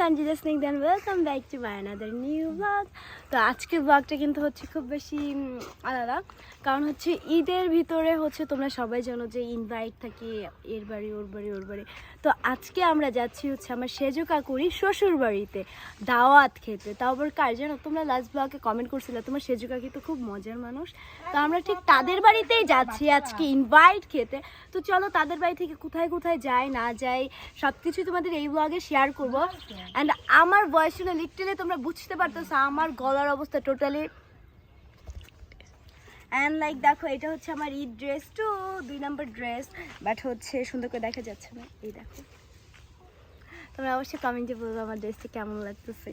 সঞ্জিদা স্নেক দেন welcome back to my another new blog তো আজকের ব্লগটা কিন্তু হচ্ছে খুব বেশি আলাদা। কারণ হচ্ছে ঈদের ভিতরে হচ্ছে তোমরা সবাই জানো যে ইনভাইট থাকে, এর বাড়ি, ওর বাড়ি ওর বাড়ি। তো আজকে আমরা যাচ্ছি হচ্ছে আমার সেজো কাকুরি শ্বশুর বাড়িতে, দাওয়াত খেতে। তাও আবার কার জানো? তোমরা লাস্ট ব্লগে কমেন্ট করছিলে, তোমার সেজো কাকি তো খুব মজার মানুষ। তো আমরা ঠিক তাদের বাড়িতেই যাচ্ছি আজকে ইনভাইট খেতে। তো চলো তাদের বাড়ি থেকে কোথায় কোথায় যায়, না যায় সব কিছু তোমাদের এই ব্লগে শেয়ার করব। অ্যান্ড আমার বয়স শুনে লিটারালি তোমরা বুঝতে পারতেছো আমার গলার অবস্থা টোটালি অ্যান্ড লাইক দেখো এটা হচ্ছে আমার ঈদ ড্রেস টু দুই নম্বর ড্রেস বাট হচ্ছে সুন্দর করে দেখা যাচ্ছে না। এই দেখো। তোমরা অবশ্যই কমেন্টে বলব আমার ড্রেসটা কেমন লাগতেছে।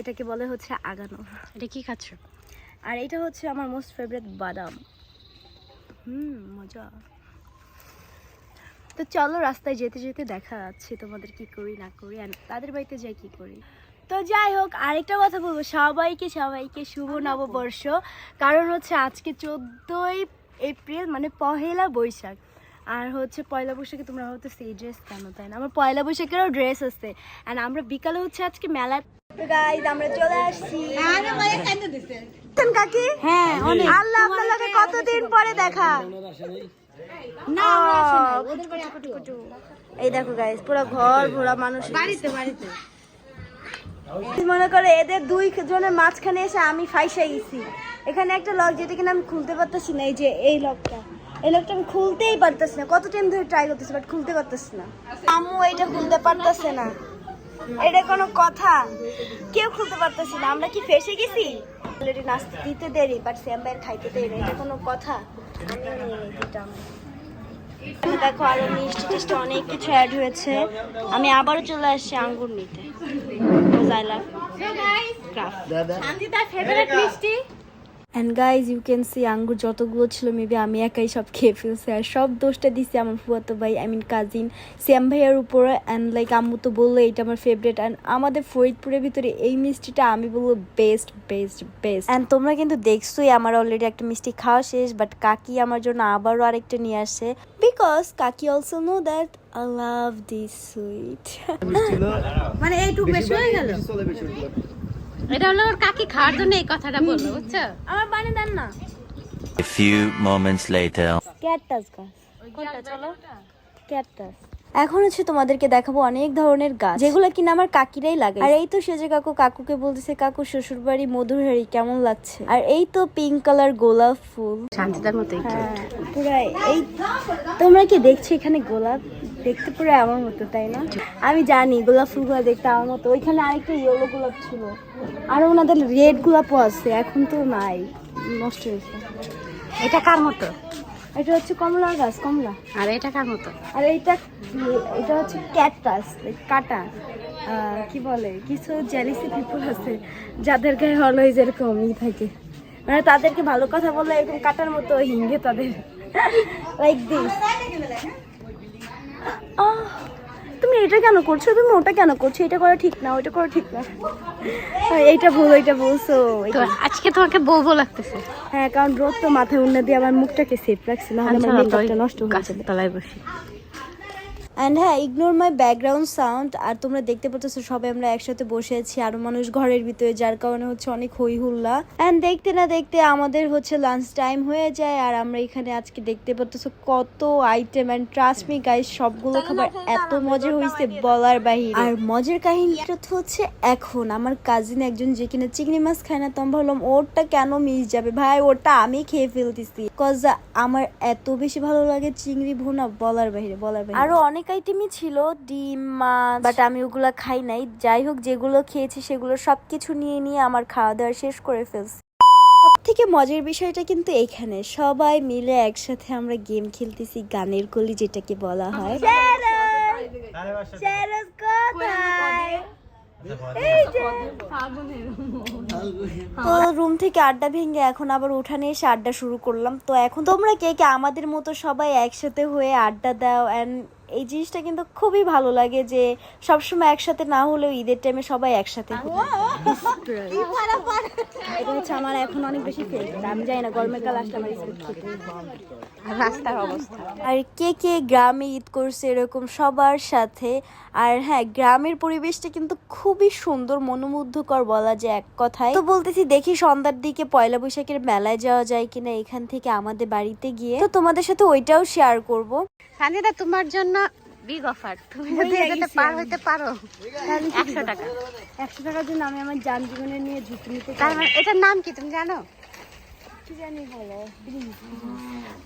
এটাকে বলে হচ্ছে আগানো। এটা কি খাচ্ছ? আর এটা হচ্ছে আমার মোস্ট ফেভারিট বাদাম। হুম মজা। তো চলো রাস্তায় যেতে যেতে দেখা যাচ্ছে তোমাদের কি করি না করি আর তাদের বাড়িতে যাই কি করি। তো যাই হোক আরেকটা কথা বলব সবাইকে সবাইকে শুভ নববর্ষ। কারণ হচ্ছে আজকে চোদ্দোই এপ্রিল মানে পহেলা বৈশাখ। আর হচ্ছে পয়লা বৈশাখে তোমরা হয়তো সেই ড্রেস কেন তাই না? আমার পয়লা বৈশাখেরও ড্রেস আছে। অ্যান্ড আমরা বিকালে হচ্ছে আজকে মেলা গাইজ আমরা চলে আসছি। কাকি? হ্যাঁ আল্লাহ আপনাকে কতদিন পরে দেখা? না ওদের বাড়ি এই দেখো গাইজ পুরো ঘর ভরা মানুষ। বাড়িতে বাড়িতে। মনে করো এদের দুই জনের মাঝখানে এসে আমি ফাইসা গেছি। এখানে একটা লক যেটা কিনা আমি খুলতে পারতেছি না এই যে এই লকটা এই লকটা আমি খুলতেই পারতেছি না। কত টাইম ধরে ট্রাই করতেছি বাট খুলতে পারতেছি না। আম্মু এটা খুলতে পারতেছে না। এটা কোনো কথা। কেউ খুলতে পারতেছি না। আমরা কি ফেসে গেছি? অলরেডি নাস্তা দিতে দেরি বাট স্যাম্বাইয়ের খাইতে দেরি এটা কোনো কথা। দেখো আরও মিষ্টি টিষ্টি অনেক কিছু অ্যাড হয়েছে। আমি আবারও চলে আসছি আঙ্গুর নিতে। Craft. ফেভারিট মিষ্টি? And guys you can see আঙ্গুর যতগুলো ছিল মেবি আমি একাই সব খেয়ে ফেলছি। আর সব দোষটা দিছি আমার ফুয়াতো ভাই আই মিন কাজিন শ্যাম ভাইয়ার উপরে। অ্যান্ড লাইক আম্মু তো বলল এইটা আমার ফেভারিট অ্যান্ড আমাদের ফরিদপুরের ভিতরে এই মিষ্টিটা আমি বলব বেস্ট বেস্ট বেস্ট অ্যান্ড তোমরা কিন্তু দেখছোই আমার অলরেডি একটা মিষ্টি খাওয়া শেষ বাট কাকি আমার জন্য আবারও আরেকটা নিয়ে আসে। বিকজ কাকি also know that I love this sweet মানে এইটুকু বেশি হয়ে গেল। এটা হলো ওর কাকি খাওয়ার জন্য এই কথাটা বলল বুঝছ? আমার পানি দেন না। A few moments later. Cactus গাছ। কোনটা চলো? ক্যাকটাস। এখন হচ্ছে তোমাদেরকে দেখাবো অনেক ধরনের গাছ যেগুলো কিনা আমার কাকিরাই লাগে আর এই তো সেজে কাকু কাকুকে বলতেছে কাকু শ্বশুর বাড়ি মধুর হাড়ি কেমন লাগছে? আর এই তো পিঙ্ক কালার গোলাপ ফুল। শান্তিতার মতোই হ্যাঁ এই তোমরা কি দেখছ এখানে গোলাপ? দেখতে পুরো আমার মতো তাই না? আমি জানি গোলাপ ফুলগুলো দেখতে আমার মতো। ওইখানে আরেকটা ইয়েলো গোলাপ ছিল। আর ওনাদের রেড গোলাপও আছে এখন তো নাই নষ্ট হয়েছে। এটা কার মতো? এটা হচ্ছে কমলা গাছ কমলা। আর এটা কার মতো? আর এইটা এটা হচ্ছে ক্যাকটাস কাটা। কি বলে? কিছু জেলিসি পিপল আছে যাদের গায়ে অলওয়েজ এরকমই থাকে। মানে তাদেরকে ভালো কথা বললে এরকম কাটার মতো হিঙ্গে তাদের। লাইক দিস তুমি এটা কেন করছ? তুমি ওটা কেন করছ? এটা করা ঠিক না ওটা করা ঠিক না। এইটা ভুল ওইটা বলছো আজকে তোমাকে বলব লাগতেছে। হ্যাঁ কারণ রোদ তো মাথায় উন্না দিয়ে আমার মুখটাকে সেফ রাখছে না হলে আমার মেকআপটা নষ্ট হয়ে যাবে। তলায় বসে। অ্যান্ড হ্যাঁ ইগনোর মাই ব্যাকগ্রাউন্ড সাউন্ড আর তোমরা দেখতে পাচ্ছ সবাই আমরা একসাথে বসে আছি। আরও মানুষ ঘরের ভিতরে যার কারণে হচ্ছে অনেক হই হুল্লা অ্যান্ড দেখতে না দেখতে আমাদের হচ্ছে লাঞ্চ টাইম হয়ে যায়। আর আমরা এখানে আজকে দেখতে পাচ্ছ কত item and trust me guys সবগুলো খাবার এত মজা হয়েছে বলার বাহিরে আর মজার কাহিনীটা তো হচ্ছে এখন। আমার কাজিন একজন যে কিনা চিংড়ি মাছ খায় না তো আমি ভাবলাম ওরটা কেন মিস যাবে? ভাই ওটা আমি খেয়ে ফেলতেছি। কজ আমার এত বেশি ভালো লাগে চিংড়ি ভুনা বলার বাহিরে বলার বাহিরে আরও অনেক আইটেমই ছিল, ডিম, মাছ বাট আমি ওগুলো খাই নাই। যাই হোক, যেগুলো খেয়েছি সেগুলো সব কিছু নিয়ে নিয়ে আমার খাওয়া দাওয়া শেষ করে ফেলছি। সব থেকে মজার বিষয়টা কিন্তু এখানে। সবাই মিলে একসাথে আমরা গেম খেলতেছি গানের কলি যেটাকে বলা হয়। রুম থেকে আড্ডা ভেঙে এখন আবার উঠানে এসে আড্ডা শুরু করলাম। তো এখন তোমরা কে কে আমাদের মতো সবাই একসাথে হয়ে আড্ডা দাও অ্যান্ড এই জিনিসটা কিন্তু খুবই ভালো লাগে যে সবসময় একসাথে না হলেও ঈদের টাইমে সবাই একসাথে এটা হচ্ছে আমার এখন অনেক বেশি ফেভারিট আমি জানি না গরমের কাল আসলে আমার খেতে আর রাস্তার অবস্থা। আর কে কে গ্রামে ঈদ করছে এরকম সবার সাথে? আর হ্যাঁ গ্রামের পরিবেশটা কিন্তু খুবই সুন্দর মনোমুগ্ধকর বলা যায় এক কথায়। তো বলতেছি দেখি সন্ধ্যার দিকে পয়লা বৈশাখের মেলায় যাওয়া যায় কিনা এখান থেকে আমাদের বাড়িতে গিয়ে। তো তোমাদের সাথে ওইটাও শেয়ার করব। তোমার জন্য বিগ অফার তুমি যদি এটাতে পার হইতে পারো। একশো টাকা। একশো টাকার জন্য আমি আমার যান জীবনে নিয়ে ঝুঁকি নিতে তার মানে এটার নাম কি তুমি জানো? কি জানি বলো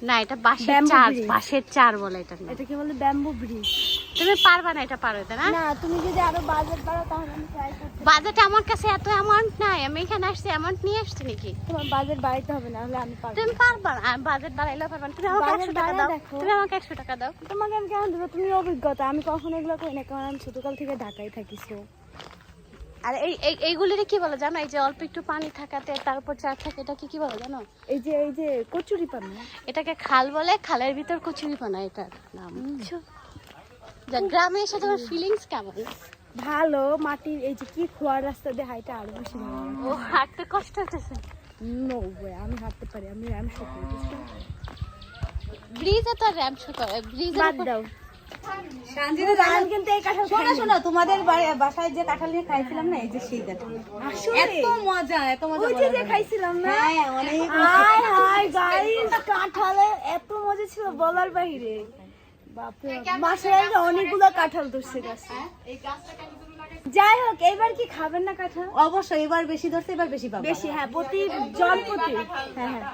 না এটা বাঁশের চার বাঁশের চার বলে এটা। এটাকে বলে ব্যাম্বু ব্রিজ। তুমি পারবা না এটা পার না? না তুমি যদি আরও বাজেট তাহলে আমি ট্রাই করতে বাজেট আমার কাছে এত অ্যামাউন্ট নাই আমি এখানে আসছি অ্যামাউন্ট নিয়ে আসছি নাকি? তোমার বাজেট বাড়াইতে হবে না হলে আমি পারব তুমি পারবা না বাজেট বাড়াইলেও পারবা না। তুমি আমাকে Budget একশো টাকা দাও তুমি আমাকে একশো টাকা দাও। তোমাকে আমি কেমন দেবো? তুমি অভিজ্ঞতা আমি কখনো এগুলো করি না কারণ আমি ছোটকাল থেকে ঢাকায় থাকি আর এই এই- এইগুলিরে কি বলে জানো? এই যে অল্প একটু পানি থাকাতে তার উপর চার থাকে এটা কি কি বলে জানো? এই যে এই যে কচুরি পানা। এটাকে খাল বলে খালের ভিতর কচুরি পানা এটার নাম। যা গ্রামে এসে তোমার ফিলিংস কেমন? ভালো মাটির এই যে কি খোয়ার রাস্তা দিয়ে হাইটা আরও বেশি ভালো। ও হাঁটতে কষ্ট হতেছে নো আমি হাঁটতে পারি আমি আমি সত্যি ব্রিজে তো র্যাম্প শো করে ব্রিজে বাদ দাও। আমি কিন্তু এই কাঁঠাল শোনো শোনো তোমাদের বাসায় যে কাঁঠাল নিয়ে খাইছিলাম না এই যে সেই কাঁঠাল। এত মজা এত মজা যে যে খাইছিলাম না? অনেক হাই হাই গাইস কাঁঠালে এত মজা ছিল বলার বাইরে অনেকগুলো কাঁঠাল ধরছে গাছে। যাই হোক এবার কি খাবেন না কাঁঠাল? অবশ্যই এবার বেশি ধরছে এবার বেশি পাবো। বেশি হ্যাঁ প্রতি জন প্রতি হ্যাঁ হ্যাঁ।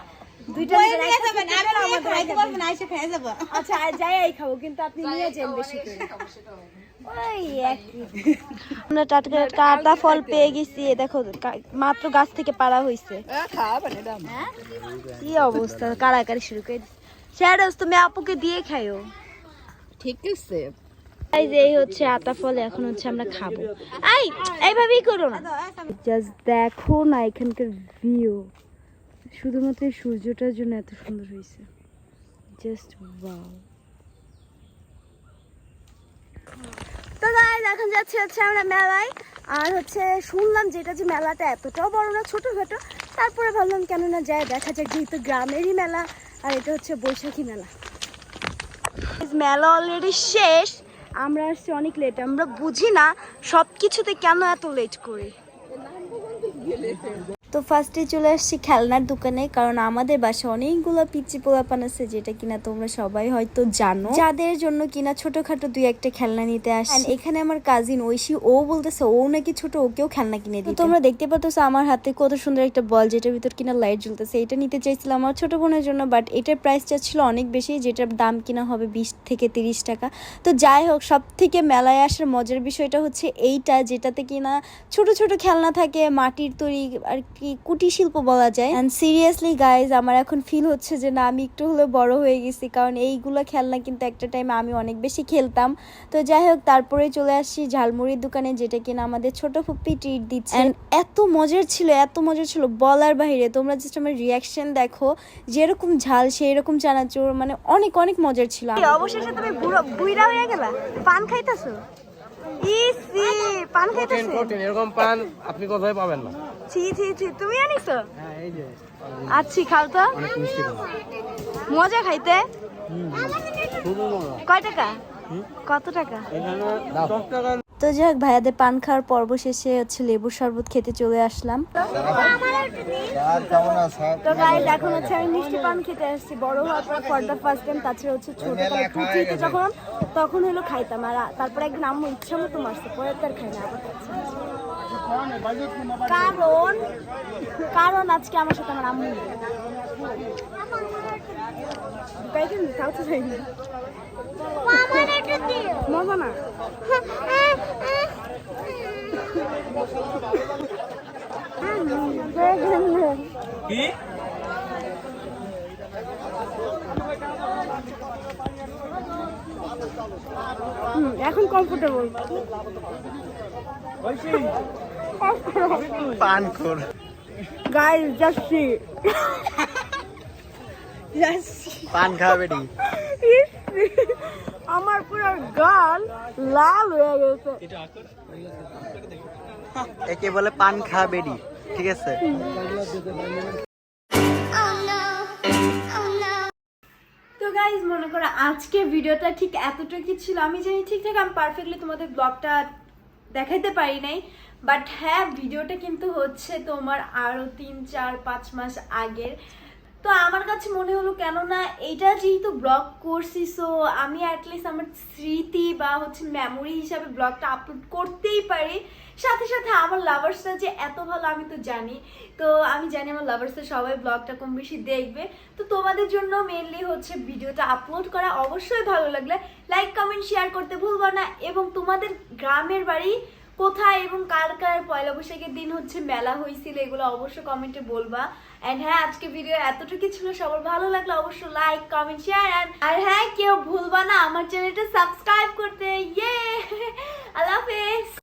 দুইটা নিয়ে যাবেন, আমি খাইতে পারব না, এসে খেয়ে যাব। আচ্ছা যাই এই খাব কিন্তু আপনি নিয়ে যান বেশি করে। আমরা টাটকা কাটা ফল পেয়ে গেছি দেখো মাত্র গাছ থেকে পাড়া হয়েছে কি অবস্থা কারাকারি শুরু করে শ্যাডোস তুমি আপুকে দিয়ে খাইও। ঠিক আছে। এই যে এই হচ্ছে আতা ফল এখন হচ্ছে আমরা খাব। এই এইভাবেই করো না। জাস্ট দেখো না এখানকার ভিউ শুধুমাত্র সূর্যটার জন্য এত সুন্দর হয়েছে। জাস্ট ওয়াও তো গাইজ এখন যাচ্ছি হচ্ছে আমরা মেলায়। আর হচ্ছে শুনলাম যেটা যে মেলাটা এতটাও বড় না, ছোটোখাটো। তারপরে ভাবলাম কেন না যায়, দেখা যাক, যেহেতু গ্রামেরই মেলা, আর এটা হচ্ছে বৈশাখী মেলা। মেলা অলরেডি শেষ। আমরা আসছি অনেক লেট আমরা বুঝি না সব কিছুতে কেন এত লেট করি। তো ফার্স্টে চলে আসছি খেলনার দোকানে, কারণ আমাদের বাসায় অনেকগুলো পিচ্ছি পোলাপান আছে যেটা কিনা তোমরা সবাই হয়তো জানো। যাদের জন্য কিনা ছোটখাটো দুই একটা খেলনা নিতে আসে এখানে আমার কাজিন ঐশী, ও বলতেছে, ও নাকি ছোট, ওকেও খেলনা কিনে দিতে। তোমরা দেখতে পাচ্ছ আমার হাতে কত সুন্দর একটা বল, যেটার ভিতর কিনা লাইট জ্বলতেছে। এটা নিতে চাইছিলাম আমার ছোট বোনের জন্য বাট এটার প্রাইসটা ছিল অনেক বেশি, যেটার দাম কিনা হবে বিশ থেকে তিরিশ টাকা। তো যাই হোক সব থেকে মেলায় আসার মজার বিষয়টা হচ্ছে এইটা, যেটাতে কিনা ছোট ছোট খেলনা থাকে, মাটির তৈরি আর কি কুটির শিল্প বলা যায়। অ্যান্ড সিরিয়াসলি গাইজ আমার এখন ফিল হচ্ছে যে না, আমি একটু হলেও বড় হয়ে গেছি। কারণ এইগুলো খেলনা কিন্তু একটা টাইমে আমি অনেক বেশি খেলতাম। তো যাই হোক, তারপরে চলে আসছি ঝালমুড়ির দোকানে, যেটা কিনা আমাদের ছোট ফুপ্পি ট্রিট দিচ্ছে। এত মজার ছিল, এত মজার ছিল বলার বাইরে তোমরা জাস্ট আমার রিয়াকশন দেখো, যেরকম ঝাল সেই রকম চানাচুর মানে অনেক অনেক মজার ছিল। অবশেষে তুমি বুইরা হয়ে গেলা? পান খাইতেছো? ইসি! পান প্রোটিন কঠিন এরকম পান আপনি কোথায় পাবেন না? ছি ছি ছি তুমি আনিছো হ্যাঁ এই যে। আচ্ছা খাও তো। মজা খাইতে? মজা। কয় টাকা? কত টাকা? তো যাই হোক ভাইয়াদের পান খাওয়ার পর্ব শেষে হচ্ছে লেবুর শরবত খেতে চলে আসলাম। তো গাইজ এখন হচ্ছে আমি মিষ্টি পান খেতে আসছি। বড় হওয়ার পর ফর দ্য ফার্স্ট টাইম তাছাড়া হচ্ছে ছোটবেলায় কুচিতে যখন তখন হলো খাইতাম। আর তারপরে একদিন আম্মু ইচ্ছা মতো মারছে পরে তার খাই না আবার কারণ কারণ আজকে আমার সাথে আমার আম্মু। কয়েকদিন তাও তো যাইনি। না। কি? এখন কমফোর্টেবল পান কর গাইস যাচ্ছি পান খাওয়া বেটি আমার পুরো গাল লাল হয়ে গেছে। একে বলে পান খা বেডি ঠিক আছে? তো গাইজ মনে করো আজকে ভিডিওটা ঠিক এতটুকু ছিল। আমি জানি ঠিকঠাক আমি পারফেক্টলি তোমাদের ব্লগটা দেখাইতে পারি নাই বাট হ্যাঁ ভিডিওটা কিন্তু হচ্ছে তোমার আরও তিন, চার, পাঁচ মাস আগের। তো আমার কাছে মনে হলো কেননা এটা যেহেতু ব্লগ করছি সো আমি অ্যাটলিস্ট আমার স্মৃতি বা হচ্ছে মেমোরি হিসাবে ব্লগটা আপলোড করতেই পারি। সাথে সাথে আমার লাভার্সরা যে এত ভালো আমি তো জানি। তো আমি জানি আমার লাভার্সরা সবাই ব্লগটা কম বেশি দেখবে। তো তোমাদের জন্য মেনলি হচ্ছে ভিডিওটা আপলোড করা অবশ্যই ভালো লাগলে লাইক কমেন্ট শেয়ার করতে ভুলবো না। এবং তোমাদের গ্রামের বাড়ি কোথায় এবং কার কার পয়লা বৈশাখের দিন হচ্ছে মেলা হয়েছিল এগুলো অবশ্যই কমেন্টে বলবা। অ্যান্ড হ্যাঁ আজকে ভিডিও এতটুকু ছিল। সবার ভালো লাগলে অবশ্যই লাইক কমেন্ট শেয়ার আর হ্যাঁ কেউ ভুলবা না, আমার চ্যানেলটা সাবস্ক্রাইব করতে। ইয়ে আল্লাহ হাফেজ!